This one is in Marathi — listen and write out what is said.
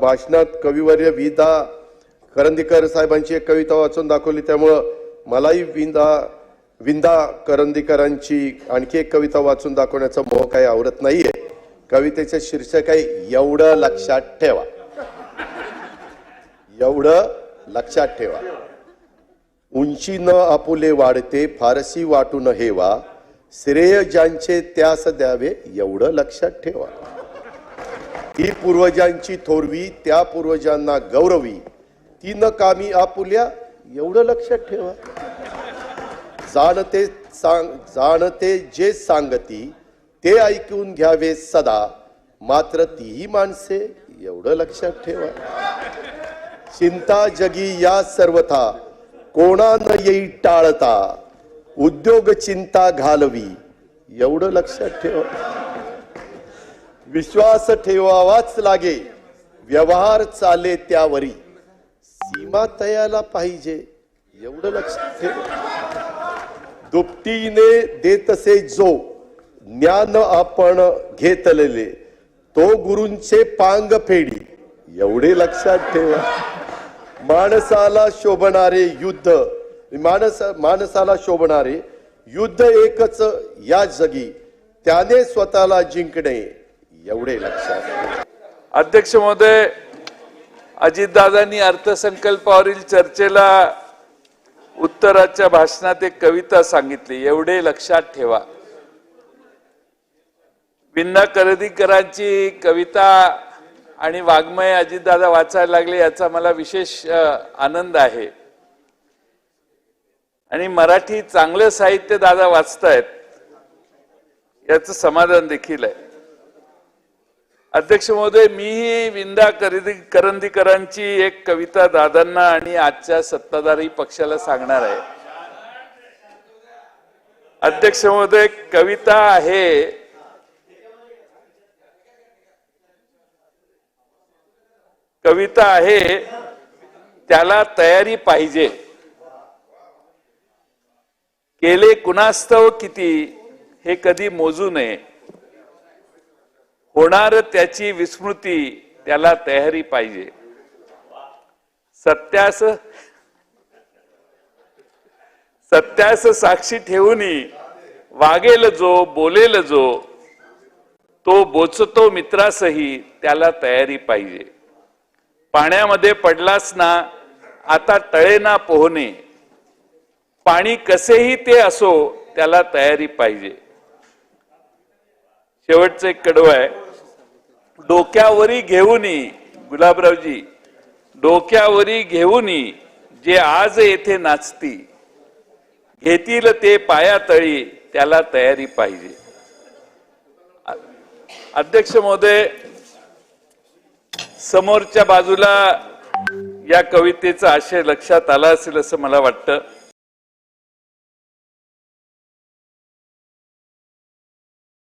भाषणात कविवर्य विदा. करंदीकर साहेबांची एक कविता वाचून दाखवली त्यामुळं मलाही विंदा विंदा करंदीकरांची आणखी एक कविता वाचून दाखवण्याचा मोह काही आवडत नाहीये. कवितेचं शीर्षक आहे एवढं लक्षात ठेवा. एवढं लक्षात ठेवा. उंची न आपुले वाढते फारसी वाटून हेवा. श्रेय ज्यांचे त्यास द्यावे एवढं लक्षात ठेवा. ही पूर्वजांची थोरवी त्या पूर्वजांना गौरवी. ती न कामी आपुल्या एवढं लक्षात ठेवा. जाणते सांग जाणते जे सांगती ते ऐकून घ्यावे सदा. मात्र तीही माणसे एवढं लक्षात ठेवा. चिंता जगी या सर्वथा कोणा न येई टाळता? उद्योग चिंता घालवी एवढं लक्षात ठेवा. विश्वास ठेवावाच लागे. व्यवहार चाले त्यावरी. सीमा तयाला पाहिजे एवढं लक्षात ठेव दुपटीने देतसे जो. ज्ञान आपण घेतलेले. तो गुरूंचे पांग फेडी. एवढे लक्षात ठेवा. माणसाला शोभणारे युद्ध. माणस माणसाला शोभणारे युद्ध एकच या जगी. त्याने स्वतःला जिंकणे. एवढे लक्षात. अध्यक्ष महोदय अजितदादांनी अर्थसंकल्पावरील चर्चेला उत्तराच्या भाषणात एक कविता सांगितली. एवढे लक्षात ठेवा. विन्ना करदीकरांची कविता आणि वाङ्मय अजितदादा वाचायला लागले याचा मला विशेष आनंद आहे. आणि मराठी चांगलं साहित्य दादा वाचतायत याचं समाधान देखील आहे. अध्यक्ष महोदय मीही विंदा करदी करंदीकरांची एक कविता दादांना आणि आजच्या सत्ताधारी पक्षाला सांगणार आहे. अध्यक्ष महोदय कविता आहे. कविता आहे त्याला तयारी पाहिजे. केले कुणास्तव किती हे कधी मोजू नये. होणार त्याची विस्मृती त्याला तयारी पाहिजे. सत्यास सत्यास साक्षी ठेवूनी वागेल जो बोलेल जो तो बोचतो मित्रासही त्याला तयारी पाहिजे. पाण्यामध्ये पडलास ना आता तळे ना पोहणे. पाणी कसेही ते असो त्याला तयारी पाहिजे. शेवटचं एक कडवं आहे. डोक्यावरी घेऊनी गुलाबरावजी डोक्यावरी घेऊनी जे आज येथे नाचती घेतील ते पायातळी त्याला तयारी पाहिजे. अध्यक्ष महोदय समोरच्या बाजूला या कवितेचा आशय लक्षात आला असेल असं मला वाटतं.